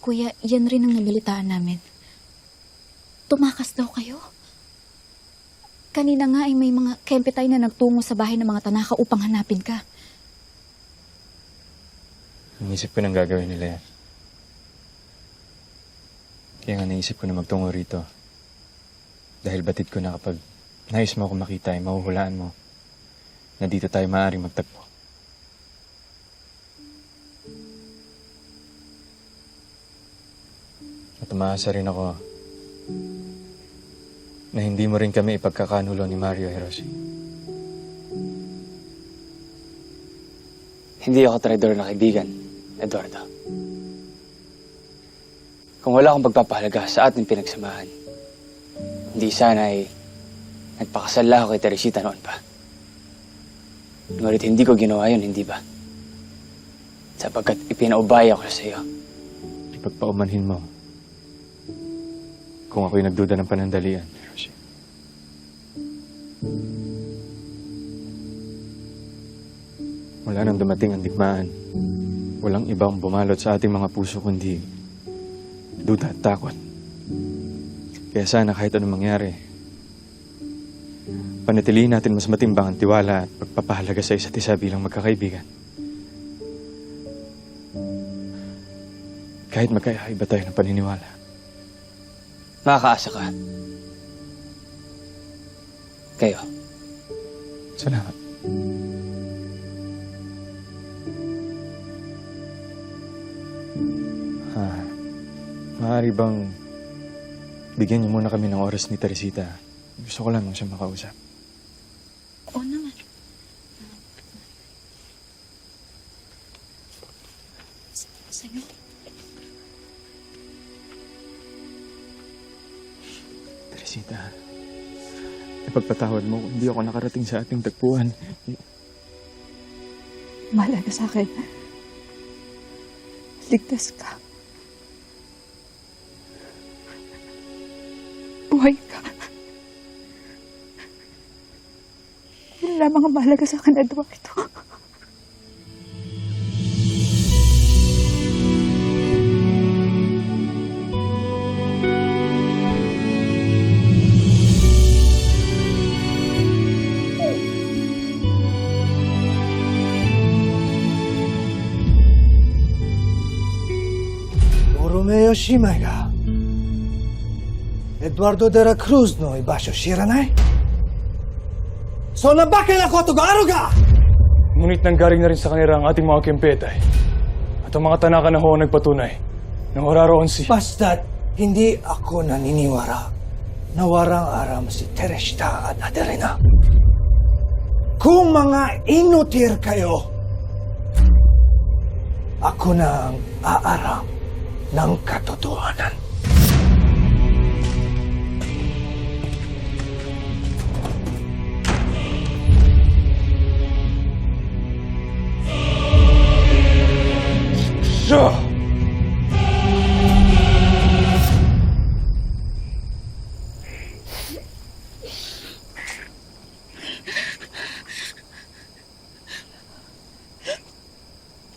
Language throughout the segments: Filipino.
Kuya, yan rin ang nabalitaan namin. Tumakas daw kayo. Kanina nga ay may mga kempetay na nagtungo sa bahay ng mga tanaka upang hanapin ka. Inisip ko nang gagawin nila yan. Kaya nga naisip ko na magtungo rito. Dahil batid ko na kapag nais mo ako makita ay mahuhulaan mo na dito tayo maaaring magtagpo. At umaasa rin ako na hindi mo rin kami ipagkakanulo ni Mario Hiroshi. Hindi ako traidor na kaibigan, Eduardo. Kung wala akong pagpapahalaga sa ating pinagsamahan, hindi sana ay nagpakasal ako kay Teresita noon pa. Ngunit hindi ko ginawa yun, hindi ba? Sapagkat ipinaubaya ko sa iyo. Ipagpaumanhin mo kung ako'y nagduda ng panandalian, Hiroshi. Wala nang dumating ang digmaan. Walang ibang bumalot sa ating mga puso kundi duda at takot. Kaya sana kahit anong mangyari, panatilihin natin mas matimbang ang tiwala at pagpapahalaga sa isa't isa bilang magkakaibigan. Kahit magkaiba tayo ng paniniwala. Makakaasa ka. Kayo. Salamat. Ha, maaari bang bigyan niyo muna kami ng oras ni Teresita? Gusto ko lamang siya makausap. Oo naman. Sa'yo? Teresita, ipagpatawad mo kung hindi ako nakarating sa ating tagpuan. Mahalaga sa akin. Ligtas ka. Buhay ka. Yun lamang ang mahalaga sa akin, Eduardo. Borromeo 姉妹がエドワルド・デラ・クルーズの居場所知らないそんなバカなことがあるか Ngunit nanggaling na rin sa kanila ang ating mga kempetay. At ang mga tanaka na ho ang nagpatunay na wararoon si... Basta't hindi ako naniniwara na warang aram si Tereshita at Adelina. Kung mga inutir kayo, ako na ang aaram ng katotohanan. Siya!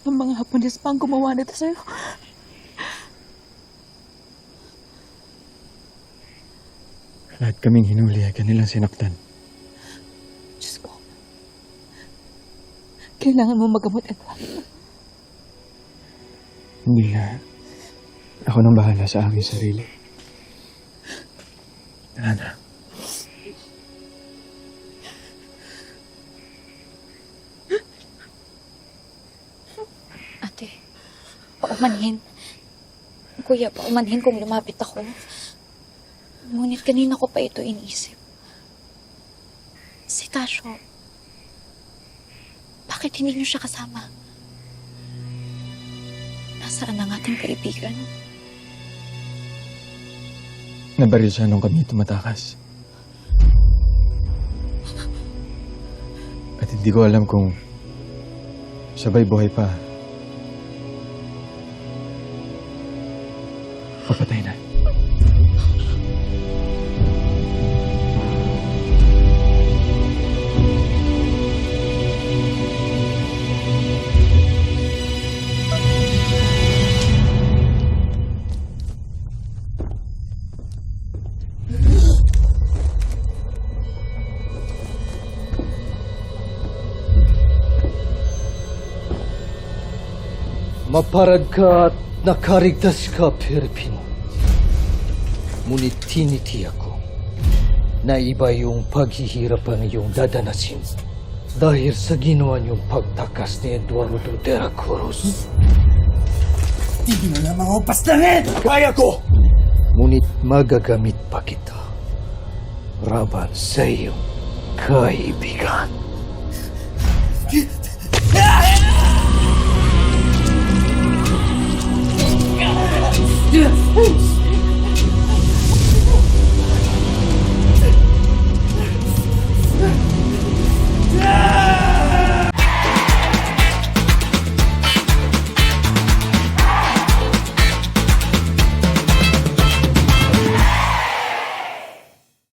Ang mga Hapones pa ang gumawa nito sa'yo. Lahat kaming hinuli ay kanilang sinaktan. Diyos ko. Kailangan mo magamot, Eduardo. Hindi na. Ako nang bahala sa aking sarili. Tara na. Ate, paumanhin. Kuya, paumanhin kung lumapit ako. Ngunit kanina ko pa ito iniisip. Si Tasho, bakit hindi niyo siya kasama? Nasaan ang ating kaibigan? Nabaril siya nung kami tumatakas. At hindi ko alam kung sabay buhay pa. Papatay na. Maparad ka at nakarigtas ka, Pilipino. Ngunit tinitiyak ko na iba yung paghihirapan iyong dadanasin dahil sa ginawa niyong pagtakas ni Eduardo de la Cruz. Di na lang mga upas na rin! Kaya ko! Ngunit magagamit pa kita laban sa iyong kaibigan.